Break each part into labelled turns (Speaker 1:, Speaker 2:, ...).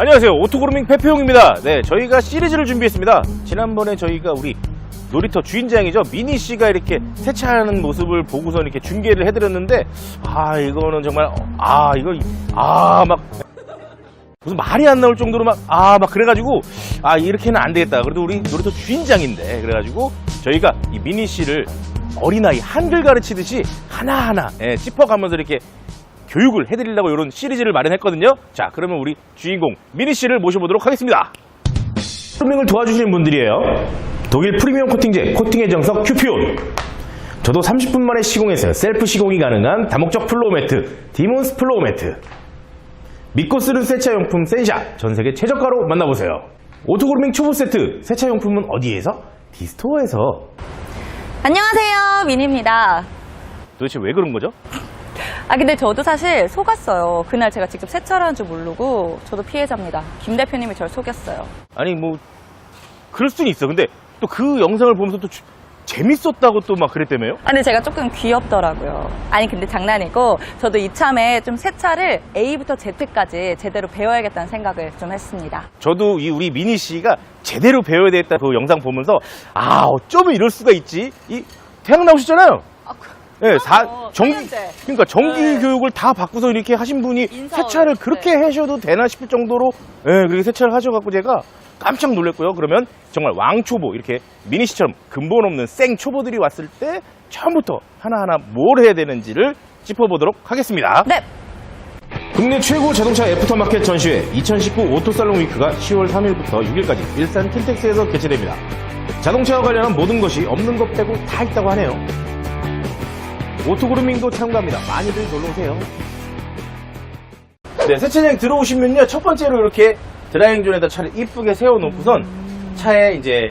Speaker 1: 안녕하세요. 오토그루밍 페페용입니다. 네, 저희가 시리즈를 준비했습니다. 지난번에 저희가 우리 놀이터 주인장이죠. 미니 씨가 이렇게 세차하는 모습을 보고서 이렇게 중계를 해드렸는데, 아, 이거는 정말, 아, 이거, 아, 막, 무슨 말이 안 나올 정도로 막, 아, 막 그래가지고, 아, 이렇게는 안 되겠다. 그래도 우리 놀이터 주인장인데, 그래가지고 저희가 이 미니 씨를 어린아이 한글 가르치듯이 하나하나 예, 짚어가면서 이렇게 교육을 해드리려고 이런 시리즈를 마련했거든요. 자, 그러면 우리 주인공 미니 씨를 모셔보도록 하겠습니다. 프리밍을 도와주시는 분들이에요. 독일 프리미엄 코팅제 코팅의 정석 큐피온. 저도 30분 만에 시공해서 셀프 시공이 가능한 다목적 플로우 매트 디몬스 플로우 매트. 믿고 쓰는 세차용품 센샷 전 세계 최저가로 만나보세요. 오토그루밍 초보 세트 세차용품은 어디에서? 디스토어에서.
Speaker 2: 안녕하세요, 미니입니다.
Speaker 1: 도대체 왜 그런 거죠?
Speaker 2: 아, 근데 저도 사실 속았어요. 그날 제가 직접 세차를 한 줄 모르고 저도 피해자입니다. 김 대표님이 저를 속였어요.
Speaker 1: 아니 뭐 그럴 수는 있어. 근데 또 그 영상을 보면서 또 주- 재밌었다고 또 막 그랬다며요?
Speaker 2: 아, 근데 제가 조금 귀엽더라고요. 아니, 근데 장난이고 저도 이참에 좀 세차를 A부터 Z까지 제대로 배워야겠다는 생각을 좀 했습니다.
Speaker 1: 저도 이 우리 미니 씨가 제대로 배워야 되겠다 그 영상 보면서 아 어쩌면 이럴 수가 있지? 이 대학 나오셨잖아요. 네, 사,
Speaker 2: 그럼요.
Speaker 1: 정기,
Speaker 2: 삼년째.
Speaker 1: 그러니까 정기
Speaker 2: 네.
Speaker 1: 교육을 다 받고서 이렇게 하신 분이
Speaker 2: 인사원.
Speaker 1: 세차를 그렇게 하셔도 되나 싶을 정도로, 예, 그렇게 세차를 하셔갖고 제가 깜짝 놀랐고요. 그러면 정말 왕초보, 이렇게 미니 씨처럼 근본 없는 생 초보들이 왔을 때 처음부터 하나하나 뭘 해야 되는지를 짚어보도록 하겠습니다.
Speaker 2: 네,
Speaker 1: 국내 최고 자동차 애프터마켓 전시회 2019 오토살롱 위크가 10월 3일부터 6일까지 일산 킨텍스에서 개최됩니다. 자동차와 관련한 모든 것이 없는 것 빼고 다 있다고 하네요. 오토그루밍도 참가합니다. 많이들 놀러오세요. 네, 세차장 들어오시면요. 첫 번째로 이렇게 드라이빙존에다 차를 이쁘게 세워놓고선 차에 이제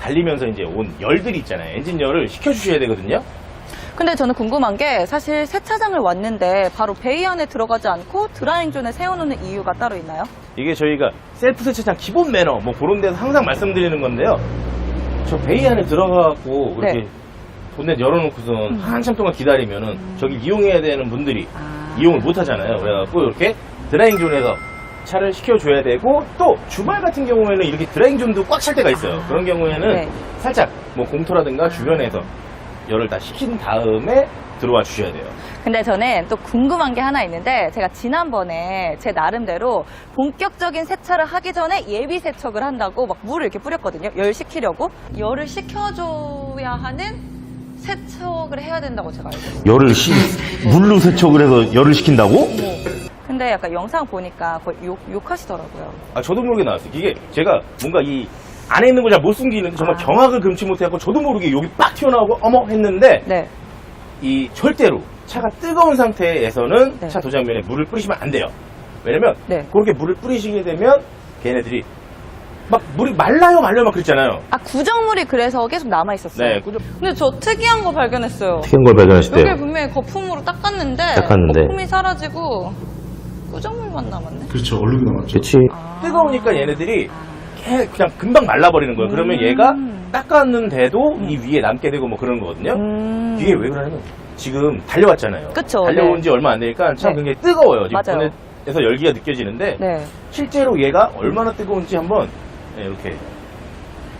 Speaker 1: 달리면서 이제 온 열들이 있잖아요. 엔진 열을 식혀주셔야 되거든요.
Speaker 2: 근데 저는 궁금한 게 사실 세차장을 왔는데 바로 베이 안에 들어가지 않고 드라잉존에 세워놓는 이유가 따로 있나요?
Speaker 1: 이게 저희가 셀프 세차장 기본 매너 뭐 그런 데서 항상 말씀드리는 건데요. 저 베이 안에 들어가갖고 이렇게
Speaker 2: 네.
Speaker 1: 본넷 열어놓고선 한참 동안 기다리면은 저기 이용해야 되는 분들이
Speaker 2: 아.
Speaker 1: 이용을 못 하잖아요. 그래갖고 이렇게 드라잉 존에서 차를 시켜줘야 되고 또 주말 같은 경우에는 이렇게 드라잉 존도 꽉 찰 때가 있어요. 그런 경우에는
Speaker 2: 네.
Speaker 1: 살짝 뭐 공터라든가 주변에서 열을 다 식힌 다음에 들어와 주셔야 돼요.
Speaker 2: 근데 저는 또 궁금한 게 하나 있는데 제가 지난번에 제 나름대로 본격적인 세차를 하기 전에 예비 세척을 한다고 막 물을 이렇게 뿌렸거든요. 열 식히려고. 열을 식혀줘야 하는 세척을 해야 된다고 제가 알고 있어요.
Speaker 1: 열을 시, 물로 세척을 해서 열을 식힌다고?
Speaker 2: 근데 약간 영상 보니까 거의 욕, 욕하시더라고요.
Speaker 1: 아, 저도 모르게 나왔어요. 이게 제가 뭔가 이 안에 있는 걸 잘 못 숨기는 정말
Speaker 2: 아.
Speaker 1: 경악을 금치 못해갖고 저도 모르게 여기 빡 튀어나오고 어머 했는데
Speaker 2: 네.
Speaker 1: 이 절대로 차가 뜨거운 상태에서는
Speaker 2: 네.
Speaker 1: 차 도장면에 물을 뿌리시면 안 돼요. 왜냐면
Speaker 2: 네.
Speaker 1: 그렇게 물을 뿌리시게 되면 걔네들이 막 물이 말라요 말려요 막 그랬잖아요.
Speaker 2: 아, 구정물이 그래서 계속 남아 있었어요.
Speaker 1: 네, 꾸준
Speaker 2: 근데 저 특이한 거 발견했어요.
Speaker 1: 특이한 걸 발견하실
Speaker 2: 여기 분명히 거품으로 닦았는데,
Speaker 1: 닦았는데.
Speaker 2: 거품이 사라지고 꾸정물만 남았네.
Speaker 3: 그렇죠. 얼룩이 남았죠.
Speaker 1: 그렇지.
Speaker 2: 아.
Speaker 1: 뜨거우니까 얘네들이 걔 그냥 금방 말라버리는 거예요. 그러면 얘가 닦았는데도 이 위에 남게 되고 뭐 그런 거거든요.
Speaker 2: 음.
Speaker 1: 이게 왜 그러냐면 지금 달려왔잖아요.
Speaker 2: 그쵸,
Speaker 1: 달려온
Speaker 2: 네.
Speaker 1: 지 얼마 안 되니까 참
Speaker 2: 네.
Speaker 1: 굉장히 뜨거워요. 지금
Speaker 2: 맞아요.
Speaker 1: 보넷에서 열기가 느껴지는데
Speaker 2: 네.
Speaker 1: 실제로 얘가 얼마나 뜨거운지 한번 네, 이렇게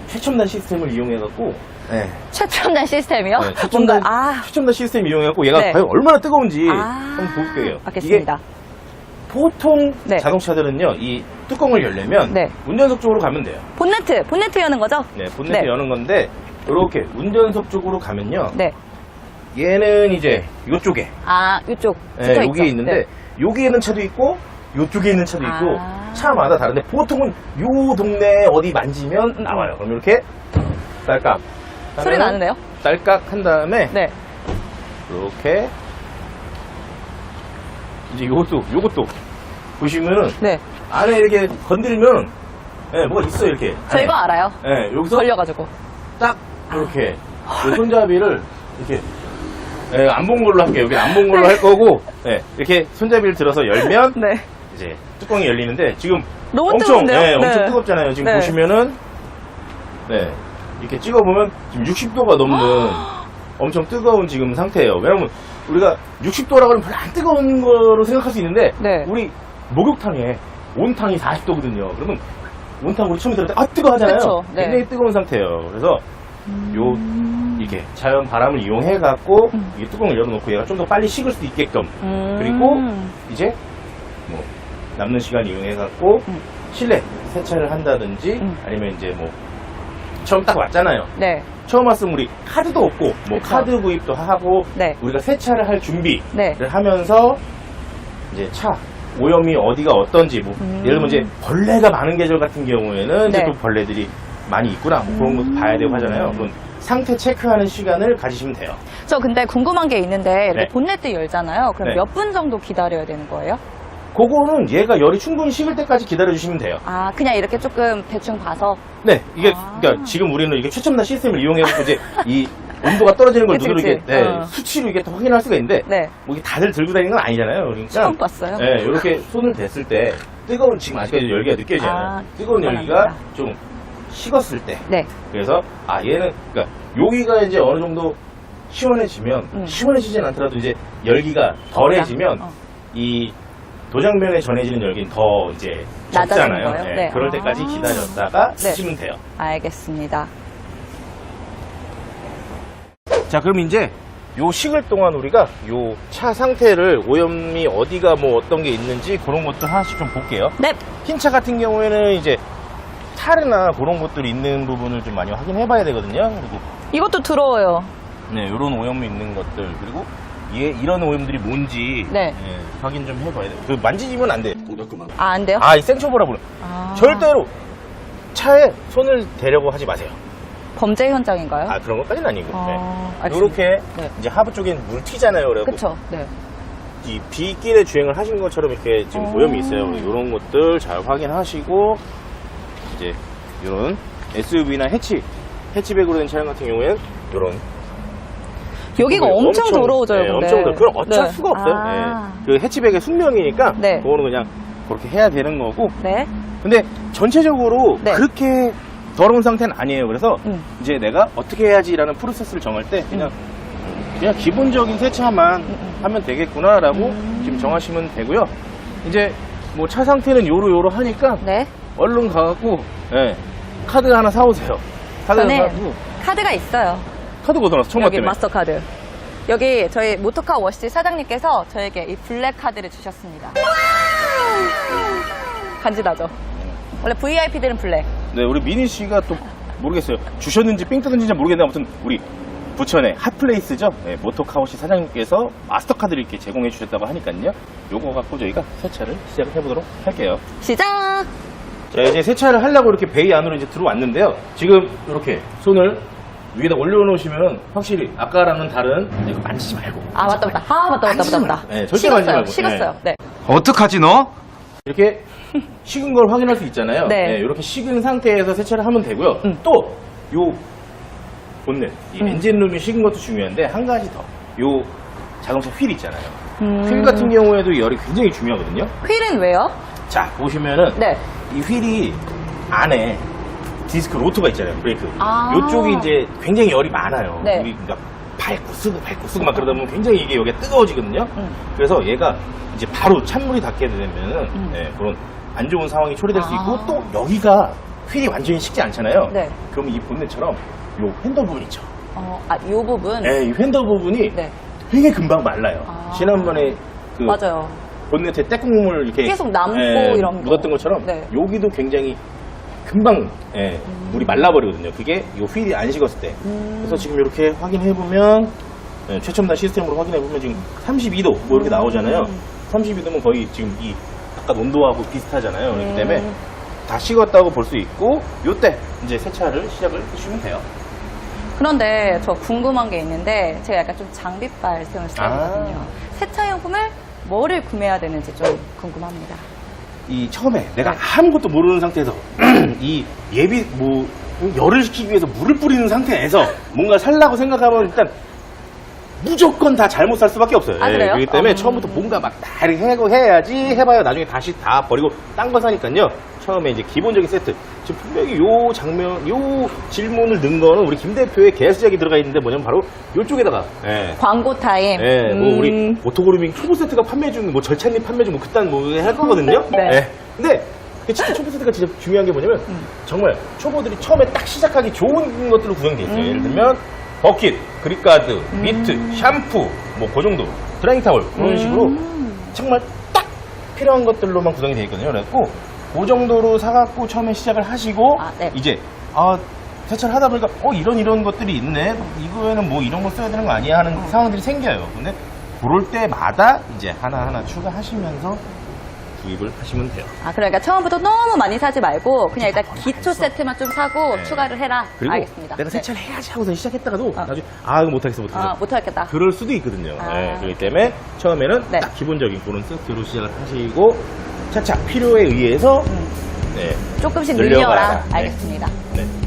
Speaker 1: 최첨단 시스템을 이용해갖고 네,
Speaker 2: 최첨단 시스템이요?
Speaker 1: 네, 최첨단,
Speaker 2: 뭔가, 아,
Speaker 1: 최첨단 시스템 이용해갖고 얘가
Speaker 2: 네.
Speaker 1: 과연 얼마나 뜨거운지
Speaker 2: 아.
Speaker 1: 한번 볼게요.
Speaker 2: 알겠습니다.
Speaker 1: 이게 보통
Speaker 2: 네.
Speaker 1: 자동차들은요 이 뚜껑을 열려면
Speaker 2: 네.
Speaker 1: 운전석 쪽으로 가면 돼요.
Speaker 2: 본네트, 본네트 여는 거죠?
Speaker 1: 네, 본네트
Speaker 2: 네.
Speaker 1: 여는 건데 이렇게 운전석 쪽으로 가면요
Speaker 2: 네.
Speaker 1: 얘는 이제 이쪽에
Speaker 2: 아, 이쪽.
Speaker 1: 네,
Speaker 2: 붙어
Speaker 1: 여기에
Speaker 2: 있죠?
Speaker 1: 있는데
Speaker 2: 네.
Speaker 1: 여기에 있는 차도 있고 이쪽에 있는 차도 있고
Speaker 2: 아.
Speaker 1: 차마다 다른데 보통은 요 동네에 어디 만지면. 나와요. 그럼 이렇게 딸깍
Speaker 2: 소리
Speaker 1: 하면은
Speaker 2: 나는데요?
Speaker 1: 딸깍 한 다음에
Speaker 2: 네.
Speaker 1: 이렇게 이제 요것도 요것도 보시면은
Speaker 2: 네.
Speaker 1: 안에 이렇게 건들면 예, 뭐가 있어요 이렇게.
Speaker 2: 저
Speaker 1: 안에.
Speaker 2: 이거 알아요.
Speaker 1: 예, 여기서
Speaker 2: 걸려가지고.
Speaker 1: 딱 이렇게 이 손잡이를 이렇게 예, 안본 걸로 할게요. 여기 안 본 걸로 할 거고 예, 이렇게 손잡이를 들어서 열면
Speaker 2: 네.
Speaker 1: 이제 뚜껑이 열리는데 지금
Speaker 2: 너무
Speaker 1: 엄청
Speaker 2: 뜨거운데요?
Speaker 1: 예, 엄청
Speaker 2: 네.
Speaker 1: 뜨겁잖아요. 지금
Speaker 2: 네.
Speaker 1: 보시면은 네 이렇게 찍어보면 지금 60도가 넘는 엄청 뜨거운 지금 상태예요. 왜냐면 우리가 60도라 그러면 별로 안 뜨거운 거로 생각할 수 있는데
Speaker 2: 네.
Speaker 1: 우리 목욕탕에 온탕이 40도거든요. 그러면 온탕 우리 처음에 들을 때아 뜨거 하잖아요.
Speaker 2: 그쵸, 네.
Speaker 1: 굉장히 뜨거운 상태예요. 그래서 요 이게 자연 바람을 이용해 갖고
Speaker 2: 음.
Speaker 1: 이 뚜껑을 열어놓고 얘가 좀 더 빨리 식을 수 있게끔
Speaker 2: 음.
Speaker 1: 그리고 이제 뭐 남는 시간 이용해 갖고
Speaker 2: 음.
Speaker 1: 실내 세차를 한다든지
Speaker 2: 음.
Speaker 1: 아니면 이제 뭐 처음 딱 왔잖아요.
Speaker 2: 네.
Speaker 1: 처음 왔으면 우리 카드도 없고 뭐
Speaker 2: 그쵸.
Speaker 1: 카드 구입도 하고
Speaker 2: 네.
Speaker 1: 우리가 세차를 할 준비를
Speaker 2: 네.
Speaker 1: 하면서 이제 차 오염이 어디가 어떤지 뭐
Speaker 2: 음.
Speaker 1: 예를 들면 이제 벌레가 많은 계절 같은 경우에는 이제
Speaker 2: 네.
Speaker 1: 또 벌레들이 많이 있구나 뭐 그런 것도 봐야 되고 하잖아요. 그럼 상태 체크하는 시간을 가지시면 돼요.
Speaker 2: 저 근데 궁금한 게 있는데 이렇게
Speaker 1: 네.
Speaker 2: 본네트 열잖아요. 그럼
Speaker 1: 네.
Speaker 2: 몇분 정도 기다려야 되는 거예요?
Speaker 1: 그거는 얘가 열이 충분히 식을 때까지 기다려 주시면 돼요.
Speaker 2: 아, 그냥 이렇게 조금 대충 봐서.
Speaker 1: 네, 이게
Speaker 2: 아.
Speaker 1: 그러니까 지금 우리는 이게 최첨단 시스템을 이용해서 이제 이 온도가 떨어지는 걸
Speaker 2: 그치,
Speaker 1: 눈으로 이게
Speaker 2: 그치.
Speaker 1: 네,
Speaker 2: 어.
Speaker 1: 수치로 이게 더 확인할 수가 있는데
Speaker 2: 네.
Speaker 1: 뭐 이게 다들 들고 다니는 건 아니잖아요. 그러니까
Speaker 2: 처음 봤어요.
Speaker 1: 네, 이렇게 손을 댔을 때 뜨거운 지금 아직까지 열기가 느껴지잖아요.
Speaker 2: 아,
Speaker 1: 뜨거운 열기가
Speaker 2: 불안합니다.
Speaker 1: 좀 식었을 때
Speaker 2: 네.
Speaker 1: 그래서 아 얘는 그러니까 여기가 이제 어느 정도 시원해지면
Speaker 2: 음.
Speaker 1: 시원해지진 않더라도 이제 열기가 덜해지면
Speaker 2: 어.
Speaker 1: 이 도장면에 전해지는 열기는 더 이제
Speaker 2: 낮아지는
Speaker 1: 적잖아요.
Speaker 2: 거예요?
Speaker 1: 네,
Speaker 2: 네.
Speaker 1: 그럴
Speaker 2: 아.
Speaker 1: 때까지 기다렸다가
Speaker 2: 네.
Speaker 1: 쓰시면 돼요.
Speaker 2: 알겠습니다.
Speaker 1: 자, 그럼 이제 요 식을 동안 우리가 요 차 상태를 오염이 어디가 뭐 어떤 게 있는지 그런 것들 하나씩 좀 볼게요.
Speaker 2: 네.
Speaker 1: 흰차 같은 경우에는 이제 타르나 그런 것들이 있는 부분을 좀 많이 확인해 봐야 되거든요. 그리고
Speaker 2: 이것도 더러워요.
Speaker 1: 네, 요런 오염이 있는 것들 그리고 얘 이런 오염들이 뭔지
Speaker 2: 네.
Speaker 1: 예, 확인 좀 해봐야 돼. 그 만지지면 안 돼.
Speaker 2: 아, 안 돼요?
Speaker 1: 아, 이 생초보라 불러.
Speaker 2: 아.
Speaker 1: 절대로 차에 손을 대려고 하지 마세요.
Speaker 2: 범죄 현장인가요?
Speaker 1: 아, 그런 것까지는 아니고.
Speaker 2: 아,
Speaker 1: 네.
Speaker 2: 알겠습니다.
Speaker 1: 요렇게
Speaker 2: 네.
Speaker 1: 이제 하부 쪽엔 물 튀잖아요. 그래고
Speaker 2: 그쵸. 네.
Speaker 1: 이 비길의 주행을 하신 것처럼 이렇게 지금
Speaker 2: 어.
Speaker 1: 오염이 있어요. 이런 것들 잘 확인하시고 이제 이런 SUV나 해치 해치백으로 된 차량 같은 경우에는 이런
Speaker 2: 여기가 엄청, 더러워져요.
Speaker 1: 네,
Speaker 2: 근데.
Speaker 1: 엄청 더러. 그걸 어쩔
Speaker 2: 네.
Speaker 1: 수가 없어요.
Speaker 2: 아.
Speaker 1: 네. 그 해치백의 숙명이니까
Speaker 2: 네.
Speaker 1: 그거는 그냥 그렇게 해야 되는 거고.
Speaker 2: 네.
Speaker 1: 근데 전체적으로
Speaker 2: 네.
Speaker 1: 그렇게 더러운 상태는 아니에요. 그래서
Speaker 2: 음.
Speaker 1: 이제 내가 어떻게 해야지라는 프로세스를 정할 때 그냥 그냥 기본적인 세차만
Speaker 2: 음,
Speaker 1: 하면 되겠구나라고
Speaker 2: 음.
Speaker 1: 지금 정하시면 되고요. 이제 뭐 차 상태는 요로 요로 하니까
Speaker 2: 네.
Speaker 1: 얼른 가갖고 예, 카드 하나 사오세요. 카드 사고
Speaker 2: 카드가 있어요.
Speaker 1: 카드 걷어놨어 처음
Speaker 2: 여기
Speaker 1: 봤다며.
Speaker 2: 마스터카드. 여기 저희 모토카 워시 사장님께서 저에게 이 블랙 카드를 주셨습니다. 간지나죠? 원래 VIP들은 블랙.
Speaker 1: 네, 우리 미니 씨가 또 모르겠어요. 주셨는지 삥 뜯은지 모르겠는데 아무튼 우리 부천의 핫플레이스죠. 네, 모토카오시 사장님께서 마스터카드를 이렇게 제공해 주셨다고 하니까요. 요거 갖고 저희가 세차를 시작을 해보도록 할게요.
Speaker 2: 시작!
Speaker 1: 자, 이제 세차를 하려고 이렇게 베이 안으로 이제 들어왔는데요. 지금 이렇게 손을 위에다 올려놓으시면 확실히 아까랑은 다른 이거 만지지 말고
Speaker 2: 아, 맞다, 맞다. 아, 맞다, 맞다, 맞다, 맞다.
Speaker 1: 네, 절대 만지지
Speaker 2: 식었어요,
Speaker 1: 말고.
Speaker 2: 식었어요. 네.
Speaker 3: 어떡하지 너?
Speaker 1: 이렇게 식은 걸 확인할 수 있잖아요.
Speaker 2: 네.
Speaker 1: 이렇게 식은 상태에서 세차를 하면 되고요.
Speaker 2: 음.
Speaker 1: 또 요 본넷, 이
Speaker 2: 음.
Speaker 1: 엔진룸이 식은 것도 중요한데 한 가지 더. 요 자동차 휠 있잖아요.
Speaker 2: 음.
Speaker 1: 휠 같은 경우에도 열이 굉장히 중요하거든요.
Speaker 2: 휠은 왜요?
Speaker 1: 자 보시면은
Speaker 2: 네.
Speaker 1: 이 휠이 안에 디스크 로터가 있잖아요. 브레이크.
Speaker 2: 아.
Speaker 1: 요쪽이 이제 굉장히 열이 많아요.
Speaker 2: 네.
Speaker 1: 우리 그러니까 밟고 쓰고 밟고 쓰고 막 그러다 보면 굉장히 이게 여기가 뜨거워지거든요.
Speaker 2: 음.
Speaker 1: 그래서 얘가 이제 바로 찬물이 닿게 되면은
Speaker 2: 음.
Speaker 1: 네, 그런 안 좋은 상황이 초래될 수
Speaker 2: 아.
Speaker 1: 있고 또 여기가 휠이 완전히 식지 않잖아요.
Speaker 2: 네.
Speaker 1: 그러면 이 본넷처럼 요 핸들 부분 있죠.
Speaker 2: 어, 아, 요 부분.
Speaker 1: 네, 이 핸들 부분이
Speaker 2: 네.
Speaker 1: 되게 금방 말라요.
Speaker 2: 아.
Speaker 1: 지난번에 그
Speaker 2: 맞아요.
Speaker 1: 본넷에 때국물 이렇게
Speaker 2: 계속 남고
Speaker 1: 예,
Speaker 2: 이런 거.
Speaker 1: 묻었던 것처럼
Speaker 2: 네.
Speaker 1: 여기도 굉장히 금방 예, 물이 말라버리거든요. 그게 이 휠이 안 식었을 때.
Speaker 2: 음.
Speaker 1: 그래서 지금 이렇게 확인해 보면 예, 최첨단 시스템으로 확인해 보면 지금 32도 뭐 이렇게 나오잖아요.
Speaker 2: 음.
Speaker 1: 32도면 거의 지금 이 아까 온도하고 비슷하잖아요. 그렇기
Speaker 2: 음.
Speaker 1: 때문에 다 식었다고 볼 수 있고 요때 이제 세차를 시작을 해주시면 돼요.
Speaker 2: 그런데 저 궁금한 게 있는데 제가 약간 좀 장비빨 세운 스타일이거든요.
Speaker 1: 아.
Speaker 2: 세차용품을 뭐를 구매해야 되는지 좀 궁금합니다.
Speaker 1: 이 처음에 내가
Speaker 2: 네.
Speaker 1: 아무것도 모르는 상태에서 이 예비 뭐 열을 식히기 위해서 물을 뿌리는 상태에서 뭔가 살라고 생각하면 일단 무조건 다 잘못 살 수밖에 없어요.
Speaker 2: 아,
Speaker 1: 예,
Speaker 2: 그래요?
Speaker 1: 그렇기 때문에
Speaker 2: 음.
Speaker 1: 처음부터 뭔가 막다 이렇게 해고 해야지 해봐야 나중에 다시 다 버리고 딴 거 사니까요. 처음에 이제 기본적인 세트. 지금 분명히 요 장면, 요 질문을 넣은 거는 우리 김 대표의 계수작이 들어가 있는데 뭐냐면 바로 요쪽에다가 예.
Speaker 2: 광고 타임.
Speaker 1: 예, 뭐
Speaker 2: 음.
Speaker 1: 우리 오토그루밍 초보 세트가 판매 중, 뭐 절찬리 판매 중, 뭐 그딴 뭐할 거거든요.
Speaker 2: 네.
Speaker 1: 예, 근데 그 진짜 초보 세트가 진짜 중요한 게 뭐냐면 정말 초보들이 처음에 딱 시작하기 좋은 것들로 구성되어 있어요. 예를 들면 버킷, 그립가드, 미트, 샴푸, 뭐 그 정도, 드라잉 타월 그런 식으로 정말 딱 필요한 것들로만 구성이 되어 있거든요. 그래갖고 그 정도로 사갖고 처음에 시작을 하시고
Speaker 2: 아, 네.
Speaker 1: 이제 아 세차를 하다 보니까 어 이런 이런 것들이 있네 이거에는 뭐 이런 거 써야 되는 거 아니야 하는 상황들이 생겨요. 근데 그럴 때마다 이제 하나 하나 추가하시면서 구입을 하시면 돼요.
Speaker 2: 아, 그러니까 처음부터 너무 많이 사지 말고 그냥 일단 기초 세트만 좀 사고
Speaker 1: 네.
Speaker 2: 추가를 해라.
Speaker 1: 그리고
Speaker 2: 알겠습니다.
Speaker 1: 내가
Speaker 2: 네.
Speaker 1: 세차를 해야지 하고서 시작했다가도
Speaker 2: 어.
Speaker 1: 나중에 아 이거 못하겠어 못하겠어
Speaker 2: 아, 못하겠다.
Speaker 1: 그럴 수도 있거든요.
Speaker 2: 아.
Speaker 1: 네, 그렇기 때문에 처음에는
Speaker 2: 네.
Speaker 1: 딱 기본적인 그런 세트로 시작을 하시고 차차 필요에 의해서
Speaker 2: 음.
Speaker 1: 네,
Speaker 2: 조금씩
Speaker 1: 늘려가라.
Speaker 2: 늘려라.
Speaker 1: 네.
Speaker 2: 알겠습니다.
Speaker 1: 네.